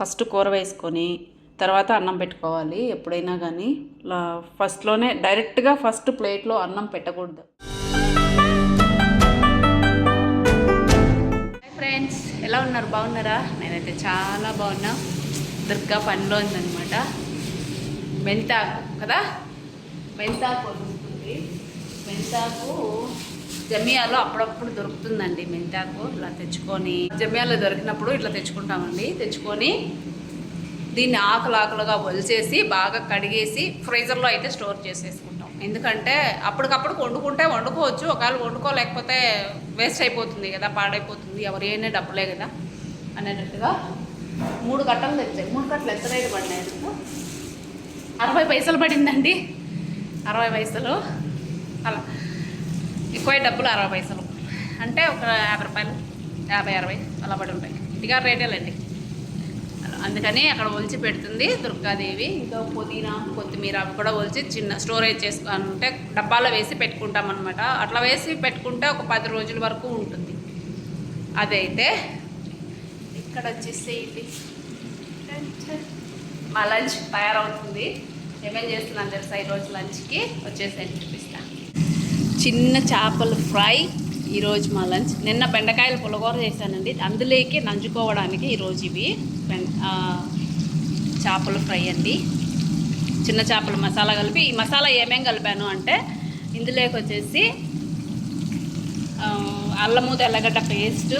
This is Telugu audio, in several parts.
ఫస్ట్ కూర వేసుకొని తర్వాత అన్నం పెట్టుకోవాలి ఎప్పుడైనా కానీ. ఫస్ట్లోనే డైరెక్ట్గా ఫస్ట్ ప్లేట్లో అన్నం పెట్టకూడదు. ఫ్రెండ్స్ ఎలా ఉన్నారు? బాగున్నారా? నేనైతే చాలా బాగున్నా. దుర్గా పనిలో ఉందనమాట మెంతాకు కదా? మెంతాకు వస్తుంది. మెంతాకు జమియాలో అప్పుడప్పుడు దొరుకుతుందండి మెంతాకు. ఇలా తెచ్చుకొని జమియాలో దొరికినప్పుడు ఇట్లా తెచ్చుకుంటామండి. తెచ్చుకొని దీన్ని ఆకులు ఆకులుగా ఒలిచేసి బాగా కడిగేసి ఫ్రీజర్లో అయితే స్టోర్ చేసేసుకుంటాం. ఎందుకంటే అప్పటికప్పుడు వండుకుంటే వండుకోవచ్చు. ఒకవేళ వండుకోలేకపోతే వేస్ట్ అయిపోతుంది కదా పాడైపోతుంది. ఎవరు ఏనే డబ్బులే కదా అనేటట్టుగా మూడు కట్టలు తెచ్చాయి. మూడు కట్టలు ఎంత రేటు పడినాయి అరవై పైసలు పడిందండి. అరవై పైసలు. అలా. ఎక్కువ డబ్బులు అరవై పైసలు. అంటే ఒక యాభై రూపాయలు యాభై అరవై అలా పడి ఉంటాయి. ఇంటికారు రేటేలండి అందుకని అక్కడ ఒలిచి పెడుతుంది దుర్గాదేవి. ఇంకా పుదీనా కొత్తిమీర అవి కూడా ఒలిచి చిన్న స్టోరేజ్ చేసుకుంటే డబ్బాలో వేసి పెట్టుకుంటాం అనమాట అట్లా వేసి పెట్టుకుంటే ఒక పది రోజుల వరకు ఉంటుంది. అదైతే ఇక్కడ వచ్చేసి ఇది. మా లంచ్ తయారవుతుంది. ఏమేం చేస్తున్నాను తెలుసా ఈరోజు లంచ్కి? వచ్చేసి చూపిస్తా. చిన్న చేపల ఫ్రై ఈరోజు మా లంచ్. నిన్న బెండకాయల పులగూర చేశానండి. అందులోకి నంజుకోవడానికి ఈరోజు ఇవి చేపల ఫ్రై అండి. చిన్న చేపల మసాలా కలిపి ఈ మసాలా ఏమేం కలిపాను అంటే ఇందులోకి వచ్చేసి అల్లము తెల్లగడ్డ పేస్ట్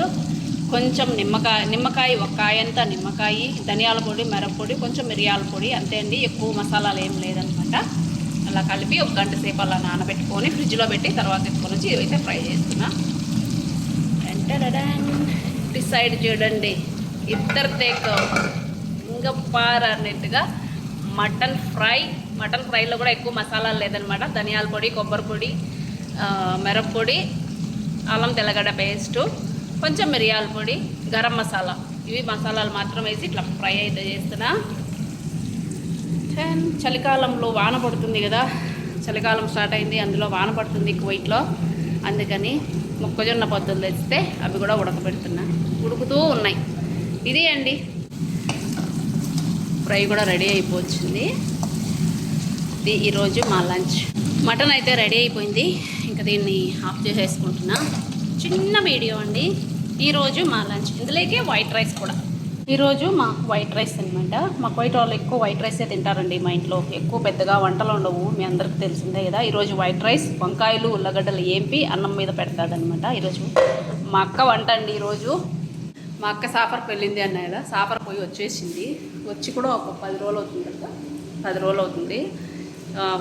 కొంచెం నిమ్మకాయ నిమ్మకాయ ఒక కాయంత నిమ్మకాయ ధనియాల పొడి మిరప్పొడి కొంచెం మిరియాల పొడి అంతే అండి. ఎక్కువ మసాలాలు ఏం లేదనమాట. అలా కలిపి ఒక గంట సేపు అలా నానబెట్టుకొని ఫ్రిడ్జ్లో పెట్టి తర్వాత ఎత్తుకొని వచ్చి ఇవైతే ఫ్రై చేస్తున్నా. డిసైడ్ చూడండి. ఇద్దరు తేక ఇంకా పార అన్నట్టుగా మటన్ ఫ్రై. మటన్ ఫ్రైలో కూడా ఎక్కువ మసాలాలు లేదనమాట. ధనియాల పొడి కొబ్బరి పొడి మిరప్పొడి అల్లం తెల్లగడ్డ పేస్టు కొంచెం మిరియాల పొడి గరం మసాలా. ఇవి మసాలాలు మాత్రం వేసి ఇట్లా ఫ్రై అయితే చేస్తున్నా. అండ్ చలికాలంలో వాన పడుతుంది కదా. చలికాలం స్టార్ట్ అయింది అందులో వాన పడుతుంది కువైట్లో. అందుకని మొక్కజొన్న పొద్దులు తెస్తే అవి కూడా ఉడకబెడుతున్నా. ఉడుకుతూ ఉన్నాయి. ఇది అండి. ఫ్రై కూడా రెడీ అయిపోవచ్చింది. ఇది ఈరోజు మా లంచ్. మటన్ అయితే రెడీ అయిపోయింది. ఇంకా దీన్ని ఆఫ్ చేసేసుకుంటున్నా. చిన్న వీడియో అండి. ఈరోజు మా లంచ్. ఇందులోకే వైట్ రైస్ కూడా. ఈరోజు మాకు వైట్ రైస్ అనమాట మాకు వైట్ వాళ్ళు ఎక్కువ వైట్ రైసే తింటారండి మా ఇంట్లో. ఎక్కువ పెద్దగా వంటలు ఉండవు మీ అందరికి తెలిసిందే కదా. ఈరోజు వైట్ రైస్ వంకాయలు ఉల్లగడ్డలు ఏంపి అన్నం మీద పెడతాడనమాట ఈరోజు. మా అక్క వంట అండి ఈరోజు. మా అక్క సాఫర్ వెళ్ళింది అన్న కదా సాఫర్ పోయి వచ్చేసింది. వచ్చి కూడా ఒక పది రోజులు అవుతుంది కదా. పది రోజులు అవుతుంది.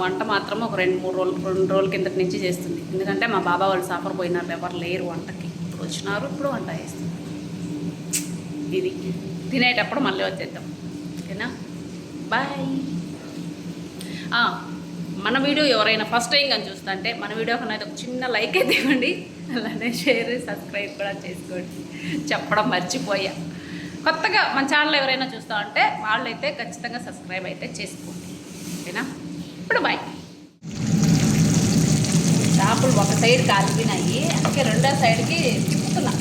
వంట మాత్రం ఒక రెండు మూడు రోజులు రెండు రోజుల కిందటి నుంచి చేస్తుంది. ఎందుకంటే మా బాబా వాళ్ళు సాఫర్ పోయినారు. ఎవరు లేరు వంటకి. ఇప్పుడు వచ్చినారు ఇప్పుడు వంట చేస్తుంది ఇది. తినేటప్పుడు మళ్ళీ వచ్చేద్దాం. ఓకేనా? బాయ్ మన వీడియో ఎవరైనా ఫస్ట్ టైం కానీ చూస్తా అంటే మన వీడియో కన్నా ఒక చిన్న లైక్ అయితే ఇవ్వండి. అలానే షేర్ సబ్స్క్రైబ్ కూడా చేసుకోండి. చెప్పడం మర్చిపోయా. కొత్తగా మన ఛానల్ ఎవరైనా చూస్తా ఉంటే వాళ్ళైతే ఖచ్చితంగా సబ్స్క్రైబ్ అయితే చేసుకోండి. ఓకేనా? ఇప్పుడు బాయ్ చేపలు ఒక సైడ్ కాలిపోయినాయి. అందుకే రెండో సైడ్కి తిప్పుతున్నా.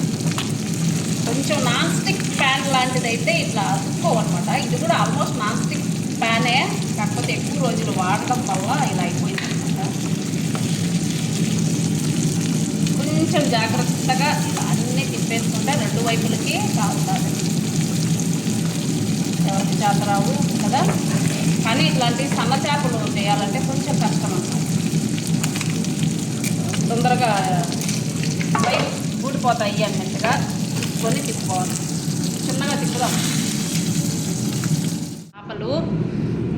కొంచెం నాన్ స్టిక్ ప్యాన్ లాంటిది అయితే ఇట్లా అతుక్కోవన్నమాట. ఇది కూడా ఆల్మోస్ట్ నాన్ స్టిక్ ప్యానే కాకపోతే ఎక్కువ రోజులు వాడటం వల్ల ఇలా అయిపోయింది అనమాట కొంచెం జాగ్రత్తగా ఇలా అన్నీ తిప్పేసుకుంటే రెండు వైపులకి కాలుతుంది ఎవరికి చేత రావు కదా? కానీ ఇట్లాంటి సన్న చేపలు చేయాలంటే కొంచెం కష్టం అన్నమాట. తొందరగా ఊడిపోతాయి అన్నట్టుగా కొని తిప్పుకోవాలి. చిన్నగా తిప్పుదాం. చేపలు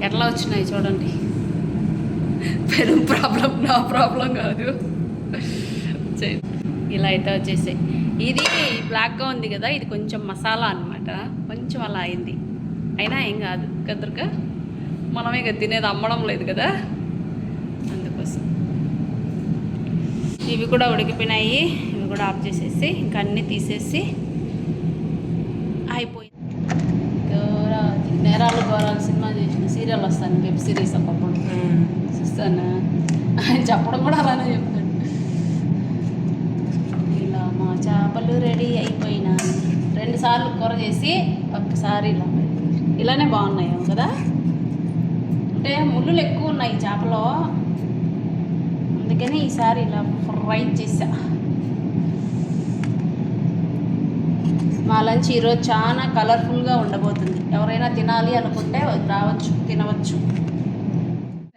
ఎట్లా వచ్చినాయి చూడండి. పెను ప్రాబ్లం నా ప్రాబ్లం కాదు. ఇలా అయితే వచ్చేసాయి. ఇది బ్లాక్గా ఉంది కదా ఇది కొంచెం మసాలా అన్నమాట. కొంచెం అలా అయింది. అయినా ఏం కాదు. కదరుగా మనం ఇక తినేది అమ్మడం లేదు కదా. అందుకోసం. ఇవి కూడా ఉడికిపోయినాయి. ఇవి కూడా ఆఫ్ చేసేసి ఇంకా అన్నీ తీసేసి అయిపోయింది ఘోరాది ఘోరాలు సినిమా చేసిన సీరియల్ వస్తాను వెబ్ సిరీస్ ఒకప్పుడు. చూస్తాను? ఆయన చెప్పడం కూడా అలానే చెప్తాడు. ఇలా మా చేపలు రెడీ అయిపోయినాయి. రెండు సార్లు కూర చేసి ఒక్కసారి ఇలా. ఇలానే బాగున్నాయి కదా? అంటే ముళ్ళులు ఎక్కువ ఉన్నాయి చేపలో. అందుకని ఈసారి ఇలా ఫ్రై చేసా మా లంచ్ ఈరోజు చాలా కలర్ఫుల్గా ఉండబోతుంది. ఎవరైనా తినాలి అనుకుంటే రావచ్చు తినవచ్చు.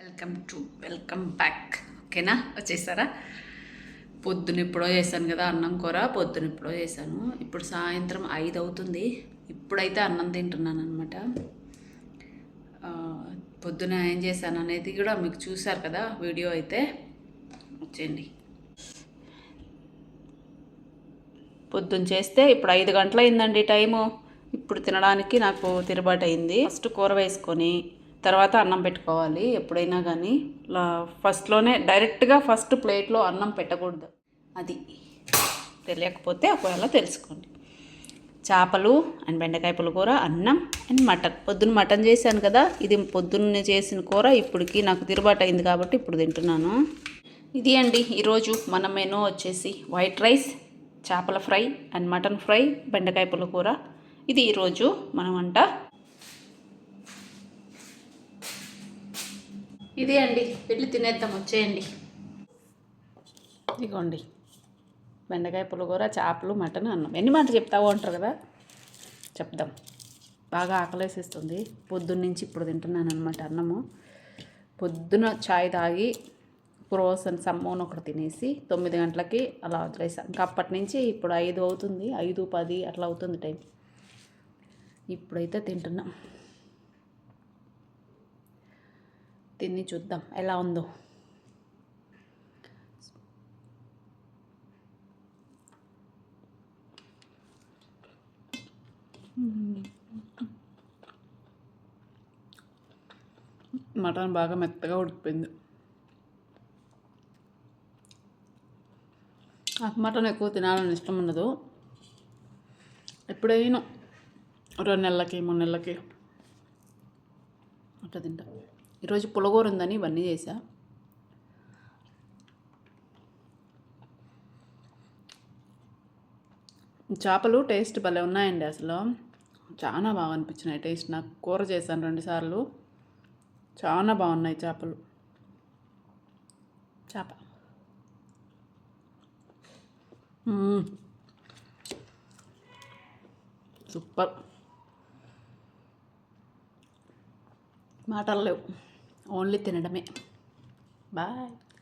Welcome to welcome back. ఓకేనా? వచ్చేసారా? పొద్దున ఎప్పుడో చేశాను కదా అన్నం కూర పొద్దున ఎప్పుడో చేశాను. ఇప్పుడు సాయంత్రం ఐదు అవుతుంది. ఇప్పుడైతే అన్నం తింటున్నాను అనమాట పొద్దున ఏం చేశాను అనేది కూడా మీకు చూశారు కదా వీడియో అయితే. వచ్చేయండి. పొద్దున్న చేస్తే ఇప్పుడు ఐదు గంటలైందండి అయిందండి టైము. ఇప్పుడు తినడానికి నాకు తిరుబాటు అయింది ఫస్ట్ కూర వేసుకొని తర్వాత అన్నం పెట్టుకోవాలి ఎప్పుడైనా కానీ ఫస్ట్లోనే డైరెక్ట్గా ఫస్ట్ ప్లేట్లో అన్నం పెట్టకూడదు. అది తెలియకపోతే ఒకవేళ తెలుసుకోండి. చేపలు అండ్ బెండకాయ పులికూర అన్నం అండ్ మటన్. పొద్దున్న మటన్ చేశాను కదా ఇది పొద్దున్న చేసిన కూర ఇప్పటికి నాకు తిరుబాటు అయింది కాబట్టి ఇప్పుడు తింటున్నాను. ఇది అండి ఈరోజు మన మెనూ వచ్చేసి వైట్ రైస్ చేపల ఫ్రై అండ్ మటన్ ఫ్రై బెండకాయ పులికూర. ఇది ఈరోజు మన వంట. ఇది అండి వెళ్ళి తినేద్దాం వచ్చేయండి. ఇదిగోండి. బెండకాయ పులిహోర చేపలు మటన్ అన్నం. ఎన్ని మాటలు చెప్తావు అంటారు కదా? చెప్దాం. బాగా ఆకలేసిస్తుంది. పొద్దున్న నుంచి ఇప్పుడు తింటున్నాను అనమాట అన్నము. పొద్దున చాయ్ తాగి క్రోసన్ సమ్మోన్ ఒకటి తినేసి తొమ్మిది గంటలకి అలా వదిలేసాను. ఇంకా అప్పటి నుంచి ఇప్పుడు ఐదు అవుతుంది. ఐదు పది అట్లా అవుతుంది టైం. ఇప్పుడైతే తింటున్నాం. తిని చూద్దాం ఎలా ఉందో. మటన్ బాగా మెత్తగా ఉడికిపోయింది. నాకు మటన్ ఎక్కువ తినాలని ఇష్టం ఉండదు. ఎప్పుడైనా రెండు నెలలకి మూడు నెలలకి అట్లా తింటా. ఈరోజు పులగూర ఉందని ఇవన్నీ చేశా చేపలు టేస్ట్ భలే ఉన్నాయండి అసలు. చాలా బాగా అనిపించినాయి టేస్ట్. నాకు కూర చేశాను రెండుసార్లు చాలా బాగున్నాయి చేపలు. చేప. సూపర్. మాటలు లేవు. ఓన్లీ తినడమే. బాయ్.